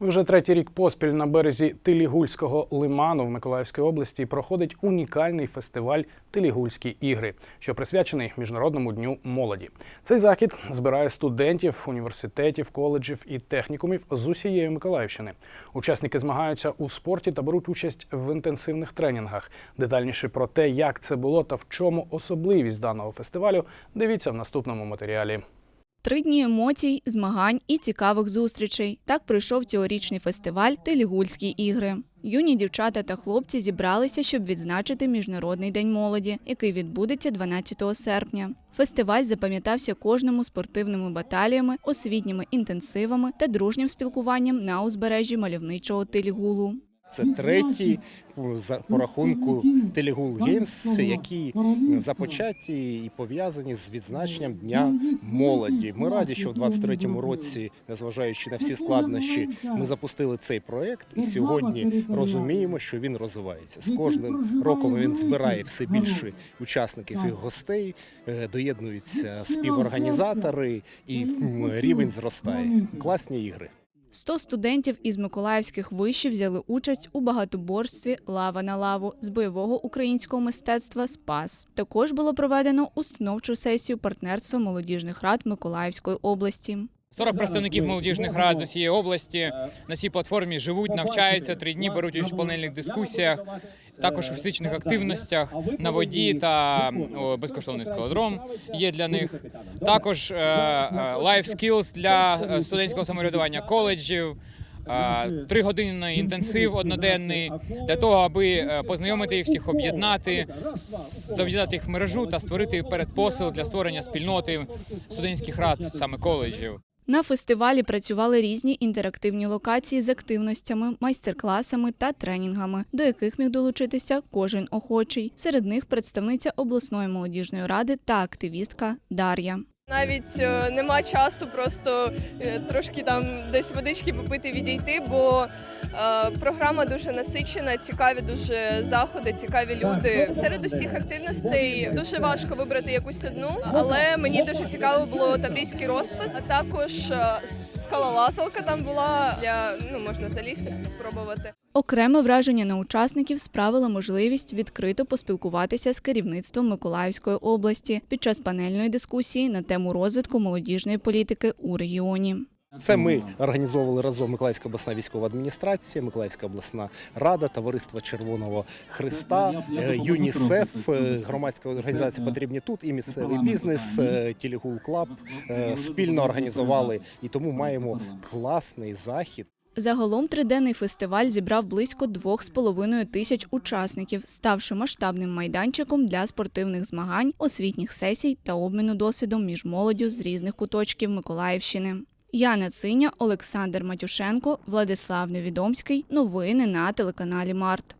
Вже третій рік поспіль на березі Тилігульського лиману в Миколаївській області проходить унікальний фестиваль Тилігульські ігри, що присвячений Міжнародному дню молоді. Цей захід збирає студентів університетів, коледжів і технікумів з усієї Миколаївщини. Учасники змагаються у спорті та беруть участь в інтенсивних тренінгах. Детальніше про те, як це було та в чому особливість даного фестивалю, дивіться в наступному матеріалі. Три дні емоцій, змагань і цікавих зустрічей. Так пройшов цьогорічний фестиваль Телігульські ігри. Юні дівчата та хлопці зібралися, щоб відзначити Міжнародний день молоді, який відбудеться 12 серпня. Фестиваль запам'ятався кожному спортивними баталіями, освітніми інтенсивами та дружнім спілкуванням на узбережжі мальовничого Телігулу. Це третій по рахунку Телегул Геймс, які започаті і пов'язані з відзначенням Дня молоді. Ми раді, що в 23-му році, незважаючи на всі складнощі, ми запустили цей проект і сьогодні розуміємо, що він розвивається. З кожним роком він збирає все більше учасників і гостей, е, доєднуються співорганізатори, і рівень зростає. Класні ігри. 100 студентів із миколаївських вишів взяли участь у багатоборстві Лава на лаву з бойового українського мистецтва Спас. Також було проведено установчу сесію партнерства молодіжних рад Миколаївської області. 40 представників молодіжних рад з усієї області на цій платформі живуть, навчаються три дні, беруть участь в панельних дискусіях, також у фізичних активностях на воді та безкоштовний скалодром є для них. Також е, е, life skills для е, студентського самоврядування коледжів. е, Три години інтенсив одноденний для того, аби е, познайомити їх всіх, об'єднати, зав'язати їх в мережу та створити передпосил для створення спільноти студентських рад саме коледжів. На фестивалі працювали різні інтерактивні локації з активностями, майстер-класами та тренінгами, до яких міг долучитися кожен охочий. Серед них представниця обласної молодіжної ради та активістка Дар'я. Навіть е, нема часу просто е, трошки там десь водички попити, відійти, бо е, програма дуже насичена, цікаві дуже заходи, цікаві люди. Серед усіх активностей дуже важко вибрати якусь одну, але мені дуже цікаво було таврійський розпис, а також скалолазалка там була для ну можна залізти, спробувати. Окреме враження на учасників справила можливість відкрито поспілкуватися з керівництвом Миколаївської області під час панельної дискусії на тему розвитку молодіжної політики у регіоні. Це ми організовували разом Миколаївська обласна військова адміністрація, Миколаївська обласна рада, Товариство Червоного Христа, е, ЮНІСЕФ, е, громадська організація потрібні тут і місцевий бізнес, е, Тілігул Клаб е, спільно організували і тому маємо класний захід. Загалом триденний фестиваль зібрав близько 2,5 тисяч учасників, ставши масштабним майданчиком для спортивних змагань, освітніх сесій та обміну досвідом між молоддю з різних куточків Миколаївщини. Яна Циня, Олександр Матюшенко, Владислав Невідомський. Новини на телеканалі Март.